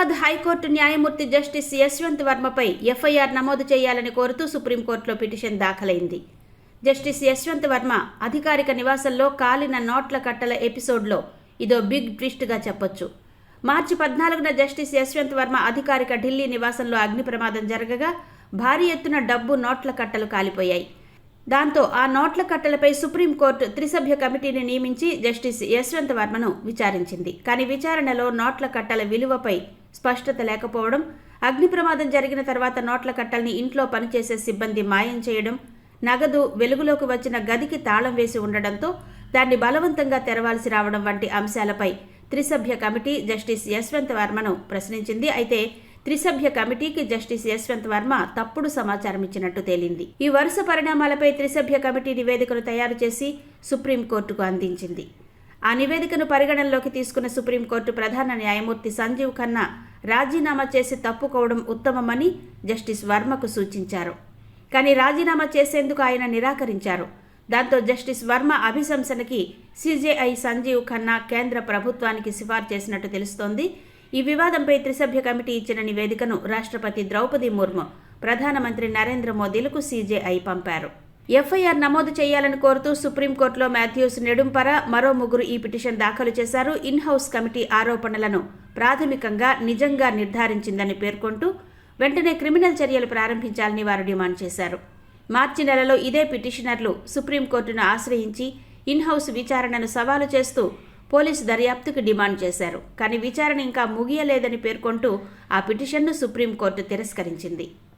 Hyderabad high court న్యాయమూర్తి justice Yashwant వర్మపై FIR నమోదు చేయాలని కోరుతూ సుప్రీంకోర్టులో పిటిషన్ దాఖలైంది. జస్టిస్ యశ్వంత్ వర్మ అధికారిక నివాసంలో కాలిన నోట్ల కట్టల ఎపిసోడ్లో ఇదో బిగ్ ట్విస్ట్గా చెప్పొచ్చు. మార్చి పద్నాలుగున జస్టిస్ యశ్వంత్ వర్మ అధికారిక ఢిల్లీ నివాసంలో అగ్ని ప్రమాదం జరగగా భారీ ఎత్తున డబ్బు నోట్ల కట్టలు కాలిపోయాయి. దాంతో ఆ నోట్ల కట్టలపై సుప్రీంకోర్టు త్రిసభ్య కమిటీని నియమించి జస్టిస్ యశ్వంత్ వర్మను విచారించింది. కానీ విచారణలో నోట్ల కట్టల విలువపై స్పష్టత లేకపోవడం అగ్ని ప్రమాదం జరిగిన తర్వాత నోట్ల కట్టల్ని ఇంట్లో పనిచేసే సిబ్బంది మాయం చేయడం నగదు వెలుగులోకి వచ్చిన గదికి తాళం వేసి ఉండడంతో దాన్ని బలవంతంగా తెరవాల్సి రావడం వంటి అంశాలపై త్రిసభ్య కమిటీ జస్టిస్ యశ్వంత్ వర్మను ప్రశ్నించింది. అయితే త్రిసభ్య కమిటీకి జస్టిస్ యశ్వంత్ వర్మ తప్పుడు సమాచారం ఇచ్చినట్టు తేలింది. ఈ వరుస పరిణామాలపై త్రిసభ్య కమిటీ నివేదికను తయారు చేసి సుప్రీంకోర్టుకు అందించింది. ఆ నివేదికను పరిగణనలోకి తీసుకున్న సుప్రీంకోర్టు ప్రధాన న్యాయమూర్తి సంజీవ్ ఖన్నా రాజీనామా చేసి తప్పుకోవడం ఉత్తమమని జస్టిస్ వర్మకు సూచించారు. కానీ రాజీనామా చేసేందుకు ఆయన నిరాకరించారు. దాంతో జస్టిస్ వర్మ అభిశంసనకి సిజేఐ సంజీవ్ ఖన్నా కేంద్ర ప్రభుత్వానికి సిఫార్సు చేసినట్టు తెలుస్తోంది. ఈ వివాదంపై త్రిసభ్య కమిటీ ఇచ్చిన నివేదికను రాష్ట్రపతి ద్రౌపది ముర్ము ప్రధానమంత్రి నరేంద్ర మోదీలకు సీజేఐ పంపారు. ఎఫ్ఐఆర్ నమోదు చేయాలని కోరుతూ సుప్రీంకోర్టులో మాథ్యూస్ నెడుంపర మరో ముగ్గురు ఈ పిటిషన్ దాఖలు చేశారు. ఇన్ హౌస్ కమిటీ ఆరోపణలను ప్రాథమికంగా నిజంగా నిర్ధారించిందని పేర్కొంటూ వెంటనే క్రిమినల్ చర్యలు ప్రారంభించాలని వారు డిమాండ్ చేశారు. మార్చి నెలలో ఇదే పిటిషనర్లు సుప్రీంకోర్టును ఆశ్రయించి ఇన్ హౌస్ విచారణను సవాలు చేస్తూ పోలీసు దర్యాప్తుకు డిమాండ్ చేశారు. కానీ విచారణ ఇంకా ముగియలేదని పేర్కొంటూ ఆ పిటిషన్ను సుప్రీంకోర్టు తిరస్కరించింది.